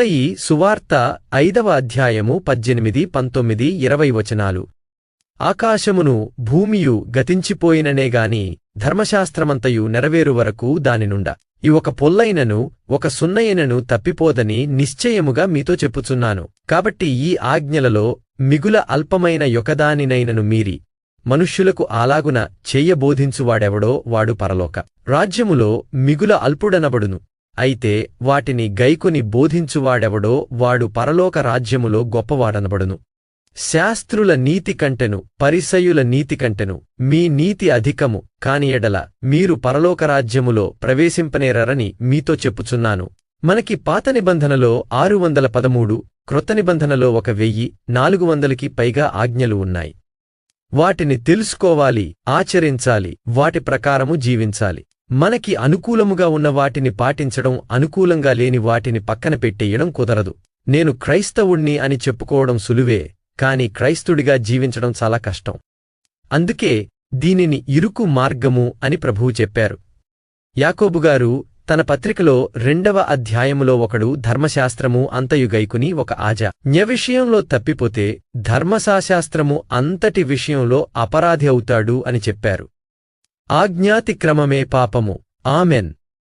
మత్తయి సువార్త ఐదవ అధ్యాయము పద్దెనిమిది పంతొమ్మిది ఇరవై వచనాలు. ఆకాశమును భూమియు గతించిపోయిననేగాని ధర్మశాస్త్రమంతయు నెరవేరు వరకు దానినుండ ఈ ఒక పొల్లైనను ఒక సున్నయనను తప్పిపోదని నిశ్చయముగా మీతో చెప్పుచున్నాను. కాబట్టి ఈ ఆజ్ఞలలో మిగుల అల్పమైన యొకదానినైనను మీరి మనుష్యులకు అలాగున చెయ్యబోధించువాడెవడో వాడు పరలోక. రాజ్యములో మిగుల అల్పుడనబడును. అయితే వాటిని గైకుని బోధించువాడెవడో వాడు పరలోక రాజ్యములో గొప్పవాడనబడును. శాస్త్రుల నీతి కంటెను పరిసయుల నీతి కంటెను మీ నీతి అధికము కాని ఎడల మీరు పరలోకరాజ్యములో ప్రవేశింపనేరని ప్రవేశింపనేరరని మీతో చెప్పుచున్నాను. మనకి పాత నిబంధనలో ఆరు వందల పదమూడు క్రొత్త నిబంధనలో ఒక వెయ్యి నాలుగు వందలకి పైగా ఆజ్ఞలు ఉన్నాయి. వాటిని తెలుసుకోవాలి ఆచరించాలి వాటి ప్రకారము జీవించాలి. మనకి అనుకూలముగా ఉన్న వాటిని పాటించడం అనుకూలంగా లేని వాటిని పక్కన పెట్టేయడం కుదరదు. నేను క్రైస్తవుణ్ణి అని చెప్పుకోవడం సులువే కాని క్రైస్తుడిగా జీవించడం చాలా కష్టం. అందుకే దీనిని ఇరుకు మార్గము అని ప్రభువు చెప్పారు. యాకోబుగారు తన పత్రికలో రెండవ అధ్యాయములో ఒకడు ధర్మశాస్త్రము అంతయుగైకుని ఒక ఆజ విషయంలో తప్పిపోతే ధర్మశాస్త్రము అంతటి విషయంలో అపరాధి అవుతాడు అని చెప్పారు. ఆజ్ఞాతిక్రమమే పాపము. ఆమెన్.